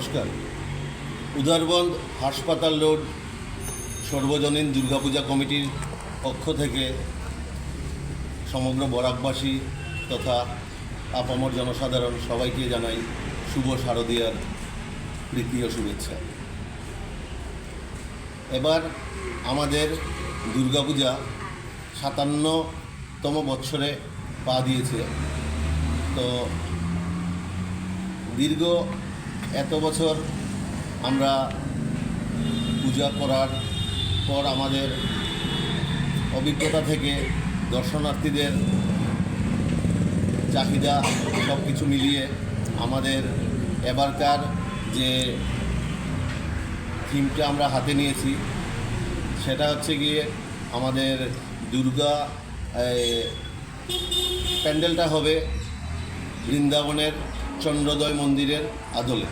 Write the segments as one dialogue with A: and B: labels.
A: নমস্কার। উদারবন্দ হাসপাতাল রোড সর্বজনীন দুর্গাপূজা কমিটির পক্ষ থেকে সমগ্র বরাকবাসী তথা আপামর জনসাধারণ সবাইকে জানাই শুভ শারদীয়ার ও শুভেচ্ছা। এবার আমাদের দুর্গাপূজা সাতান্নতম বৎসরে পা দিয়েছে। তো দীর্ঘ এত বছর আমরা পূজা করার পর আমাদের অভিজ্ঞতা থেকে দর্শনার্থীদের চাহিদা সব কিছু মিলিয়ে আমাদের এবারকার যে থিমটা আমরা হাতে নিয়েছি, সেটা হচ্ছে গিয়ে আমাদের দুর্গা প্যান্ডেলটা হবে বৃন্দাবনের চন্দ্রোদয় মন্দিরের আদলে।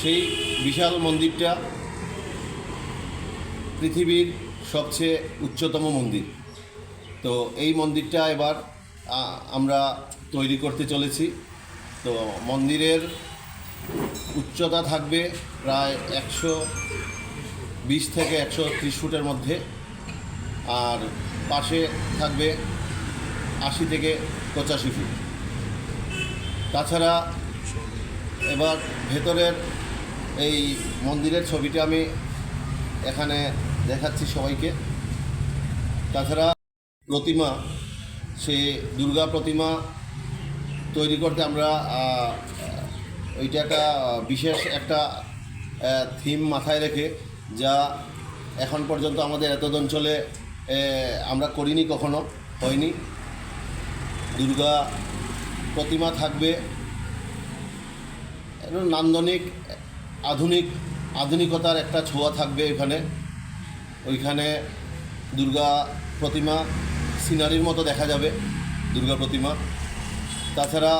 A: সেই বিশাল মন্দিরটা পৃথিবীর সবচেয়ে উচ্চতম মন্দির। তো এই মন্দিরটা এবার আমরা তৈরি করতে চলেছি। তো মন্দিরের উচ্চতা থাকবে প্রায় একশো বিশ থেকে একশো ত্রিশ ফুটের মধ্যে। আর পাশে থাকবে আশি থেকে পঁচাশি ফুট। তাছাড়া এবার ভেতরের এই মন্দিরের ছবিটা আমি এখানে দেখাচ্ছি সবাইকে। তাছাড়া প্রতিমা, সে দুর্গা প্রতিমা তৈরি করতে আমরা ওইটা একটা বিশেষ একটা থিম মাথায় রেখে যা এখন পর্যন্ত আমাদের এতদ অঞ্চলে আমরা করিনি কখনো, হয়নি। দুর্গা প্রতিমা থাকবে। নান্দনিক, আধুনিক, আধুনিকতার একটা ছোঁয়া থাকবে এখানে। ওইখানে দুর্গা প্রতিমা সিনারির মতো দেখা যাবে, দুর্গা প্রতিমা। তাছাড়া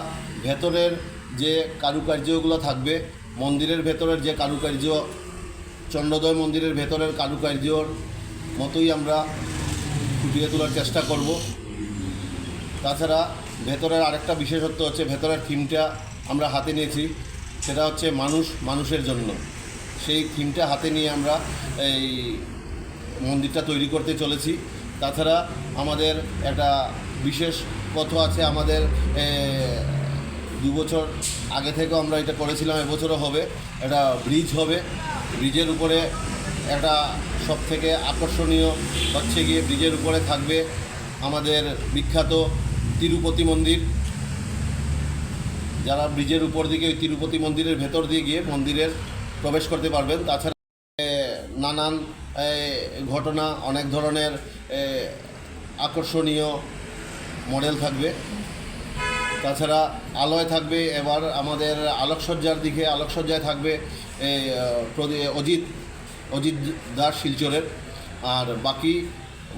A: ভেতরের যে কারুকার্যগুলো থাকবে, মন্দিরের ভেতরের যে কারুকার্য, চন্দ্রোদয় মন্দিরের ভেতরের কারুকার্যর মতোই আমরা ফুটিয়ে তোলার চেষ্টা করব। তাছাড়া ভেতরের আরেকটা বিশেষত্ব হচ্ছে ভেতরের থিমটা আমরা হাতে নিয়েছি, সেটা হচ্ছে মানুষ, মানুষের জন্য। সেই থিমটা হাতে নিয়ে আমরা এই মন্দিরটা তৈরি করতে চলেছি। তাছাড়া আমাদের একটা বিশেষ পথ আছে আমাদের দু বছর আগে থেকেও আমরা এটা করেছিলাম এবছরও হবে। একটা ব্রিজ হবে। ব্রিজের উপরে একটা সব থেকে আকর্ষণীয় হচ্ছে গিয়ে ব্রিজের উপরে থাকবে আমাদের বিখ্যাত তিরুপতি মন্দির। যারা ব্রিজের উপর দিকে ওই তিরুপতি মন্দিরের ভেতর দিয়ে গিয়ে মন্দিরের প্রবেশ করতে পারবেন, তাছাড়া নানান ঘটনা, অনেক ধরনের আকর্ষণীয় মডেল থাকবে। তাছাড়া আলোয় থাকবে, এবার আমাদের আলোকসজ্জার দিকে, আলোকসজ্জায় থাকবে অজিত অজিত দাস শিলচরের। আর বাকি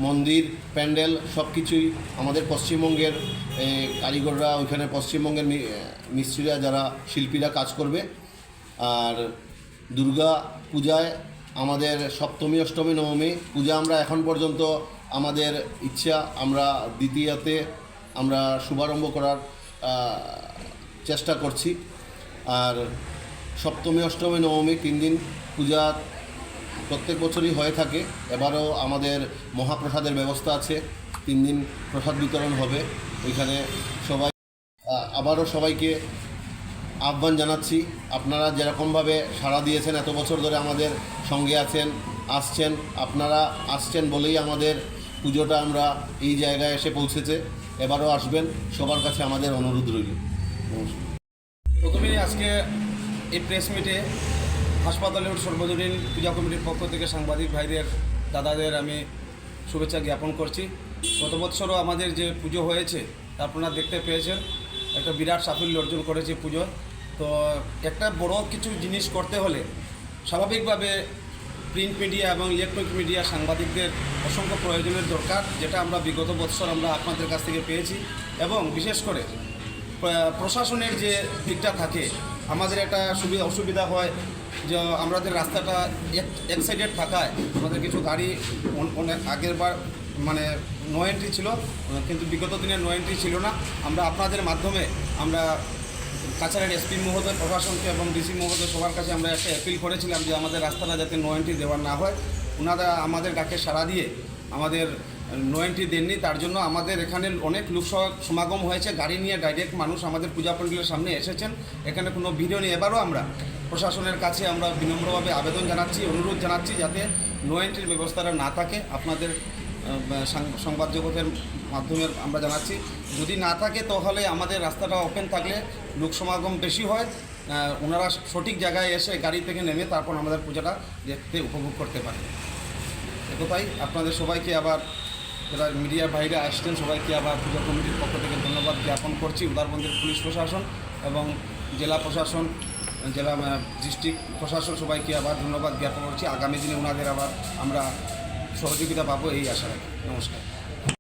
A: মন্দির, প্যান্ডেল সব কিছুই আমাদের পশ্চিমবঙ্গের কারিগররা, ওইখানে পশ্চিমবঙ্গের মিস্ত্রিরা যারা শিল্পীরা কাজ করবে। আর দুর্গা পূজায় আমাদের সপ্তমী, অষ্টমী, নবমী পূজা আমরা এখন পর্যন্ত আমাদের ইচ্ছা, আমরা দ্বিতীয়াতে আমরা শুভারম্ভ করার চেষ্টা করছি। আর সপ্তমী, অষ্টমী, নবমী তিন দিন পূজা প্রত্যেক বছরই হয়ে থাকে। এবারও আমাদের মহাপ্রসাদের ব্যবস্থা আছে। তিন দিন প্রসাদ বিতরণ হবে। ওইখানে সবাই আবারও সবাইকে আহ্বান জানাচ্ছি। আপনারা যেরকমভাবে সাড়া দিয়েছেন এত বছর ধরে আমাদের সঙ্গে আছেন, আসছেন, আপনারা আসছেন বলেই আমাদের পুজোটা আমরা এই জায়গায় এসে পৌঁছেছে। এবারও আসবেন, সবার কাছে আমাদের অনুরোধ রইল।
B: প্রথমেই আজকে এই প্রেস মিটে হাসপাতালের সর্বজনীন পূজা কমিটির পক্ষ থেকে সাংবাদিক ভাইদের, দাদাদের আমি শুভেচ্ছা জ্ঞাপন করছি। গত বছরও আমাদের যে পুজো হয়েছে আপনারা দেখতে পেয়েছেন। একটা বিরাট সাফল্য অর্জন করেছে পুজো। তো একটা বড় কিছু জিনিস করতে হলে স্বাভাবিকভাবে প্রিন্ট মিডিয়া এবং ইলেকট্রনিক মিডিয়া সাংবাদিকদের অসংখ্য প্রয়োজনের দরকার, যেটা আমরা বিগত বছর আমরা আপনাদের কাছ থেকে পেয়েছি। এবং বিশেষ করে প্রশাসনের যে দিকটা থাকে, আমাদের একটা সুবিধা অসুবিধা হয় যে আমাদের রাস্তাটা এক সাইডেড থাকায় আমাদের কিছু গাড়ি অনেক আগের বার মানে নো এন্ট্রি ছিল, কিন্তু বিগত দিনে নো এন্ট্রি ছিল না। আমরা আপনাদের মাধ্যমে আমরা কাছাড়ের এসপি মহোদয় প্রশাসনকে এবং ডিসি মহোদয় সবার কাছে আমরা একটা অ্যাপিল করেছিলাম যে আমাদের রাস্তাটা যাতে নো এন্ট্রি দেওয়ার না হয়। ওনারা আমাদের ডাকে সাড়া দিয়ে আমাদের নো এন্ট্রি দেননি, তার জন্য আমাদের এখানে অনেক লোক সমাগম হয়েছে। গাড়ি নিয়ে ডাইরেক্ট মানুষ আমাদের পূজা প্যান্ডেলের সামনে এসেছেন। এখানে কোনো ভিডিও নেই। এবারও আমরা প্রশাসনের কাছে আমরা বিনম্রভাবে আবেদন জানাচ্ছি, অনুরোধ জানাচ্ছি যাতে নো এন্ট্রির ব্যবস্থাটা না থাকে। আপনাদের সংবাদ জগতের মাধ্যমে আমরা জানাচ্ছি। যদি না থাকে তাহলে আমাদের রাস্তাটা ওপেন থাকলে লোক সমাগম বেশি হয়। ওনারা সঠিক জায়গায় এসে গাড়ি থেকে নেমে তারপর আমাদের পূজাটা দেখতে উপভোগ করতে পারে। একথাই আপনাদের সবাইকে আবার, যারা মিডিয়ার বাইরে আসছেন, সবাইকে আবার পূজা কমিটির পক্ষ থেকে ধন্যবাদ জ্ঞাপন করছি। উদারবন্দের পুলিশ প্রশাসন এবং জেলা প্রশাসন জেলা ডিস্ট্রিক্ট প্রশাসন সবাইকে আবার ধন্যবাদ জ্ঞাপন করছি। আগামী দিনে ওনাদের আবার আমরা সহযোগিতা পাবো, এই আশা রাখি। নমস্কার।